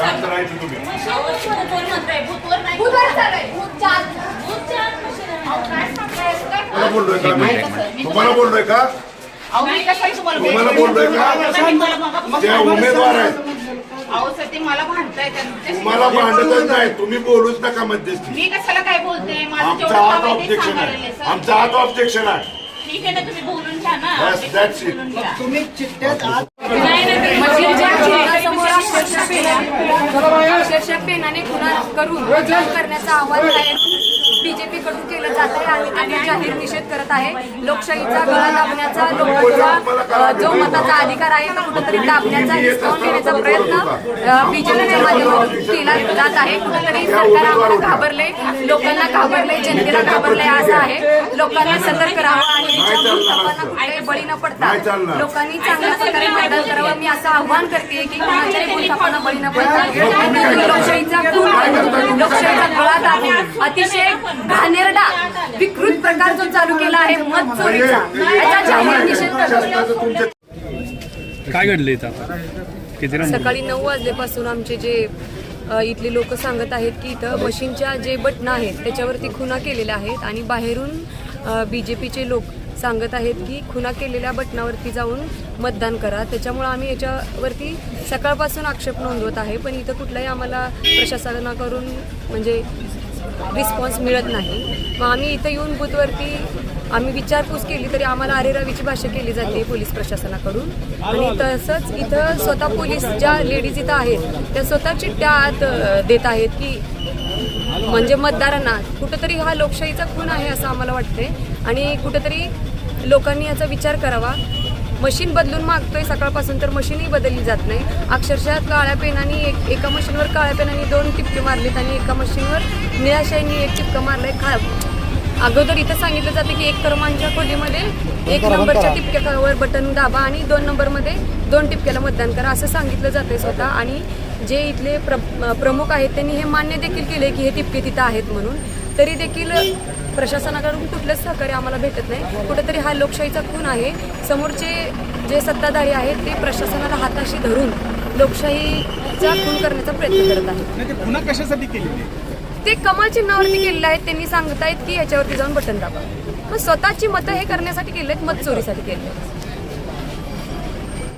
तुम्ही. तुम्हाला बोललोय का? मी तुम्हाला बोललोय का? तुम्हाला बोललोय त्या उमेदवार आहेत. ते मला भांडताय तुम्हाला भांडतच नाही. तुम्ही बोलूच नका मध्यस्थी. मी कशाला काय बोलते? माझं आमचा जेवढं हात काम आहे ते ऑब्जेक्शन आहे. सर. आमचा हात ऑब्जेक्शन आहे. ठीक आहे ना तुम्ही बोलून घ्या ना. That's it. तुम्ही चिठ्ठ्यात अक्षरशः पेना- अक्षरशः पेनाने खुणा करून करण्याचं आव्हान आहे आणि त्याचा जाहीर निषेध करत आहे. लोकशाहीचा गळा दाबण्याचा लोकांचा जो मताचा अधिकार आहे तो कुठेतरी दाबण्याचा हिसकावून घेण्याचा प्रयत्न बीजेपीच्या माध्यमातून केला जात आहे. कुठेतरी सरकार आम्हाला घाबरले लोकांना घाबरले जनतेला घाबरले असं आहे. लोकांना सतर्क राहावं आणि याच्या बळी न पडता लोकांनी चांगल्या प्रकारे मतदान करावं. मी असं आव्हान करते की कोणाच्याही भूलथापांना बळी न पडता लोकशाहीचा लोकशाहीचा गळा दाबून अतिशय घाणेरडा प्रकार जो चालू केला आहे मत चोरीचा. याचा जाहीर निषेध करतो काय घडलं इथं आता? किती रन सकाळी नऊ वाजल्यापासून आमचे जे अ, इथले लोक सांगत आहेत की इथं मशीनच्या जे बटणं आहेत त्याच्यावरती खुना केलेल्या आहेत आणि बाहेरून बी जे पीचे लोक सांगत आहेत की खुना केलेल्या बटणावरती जाऊन मतदान करा. त्याच्यामुळं आम्ही याच्यावरती सकाळपासून आक्षेप नोंदवत आहे पण इथं कुठलाही आम्हाला प्रशासनाकडून म्हणजे रिस्पॉन्स मिळत नाही. मग आम्ही इथं येऊन बुथवरती आम्ही विचारपूस केली तरी आम्हाला अरेरावीची भाषा केली जाते पोलीस प्रशासनाकडून. आणि तसंच इथं स्वतः पोलीस ज्या लेडीज इथं आहेत त्या स्वतः चिठ्ठ्या आत देत आहेत की म्हणजे मतदारांना कुठंतरी हा लोकशाहीचा खून आहे असं आम्हाला वाटते आणि कुठंतरी लोकांनी याचा विचार करावा. मशीन बदलून मागतोय सकाळपासून तर मशीनही बदलली जात नाही. अक्षरशः काळ्या पेनाने एक एका मशीनवर काळ्या पेनाने दोन टिपके मारलेत आणि एका मशीनवर निळ्या एक टिपकं मारलंय. खा अगोदर इथं सांगितलं जातं की एक क्रमांकच्या खोलीमध्ये एक नंबरच्या टिपक्यावर बटन दाबा आणि दोन नंबरमध्ये दोन टिपक्याला मतदान करा. असं सांगितलं जातंय स्वतः. आणि जे इथले प्र प्रमुख आहेत त्यांनी हे मान्य देखील केले की हे टिपके तिथं आहेत म्हणून. तरी देखील प्रशासनाकडून कुठलंच सहकार्य आम्हाला भेटत नाही. कुठेतरी हा लोकशाहीचा खून आहे. समोरचे जे सत्ताधारी आहेत ते प्रशासनाला हाताशी धरून लोकशाहीचा खून करण्याचा प्रयत्न करत आहेत. नाही ते पुन्हा कशासाठी केलेली? ते कमल चिन्हावरती केलेले आहेत त्यांनी सांगतायत की याच्यावरती जाऊन बटन दाबा. मग स्वतःची मतं हे करण्यासाठी केले आहेत मत चोरीसाठी केले आहेत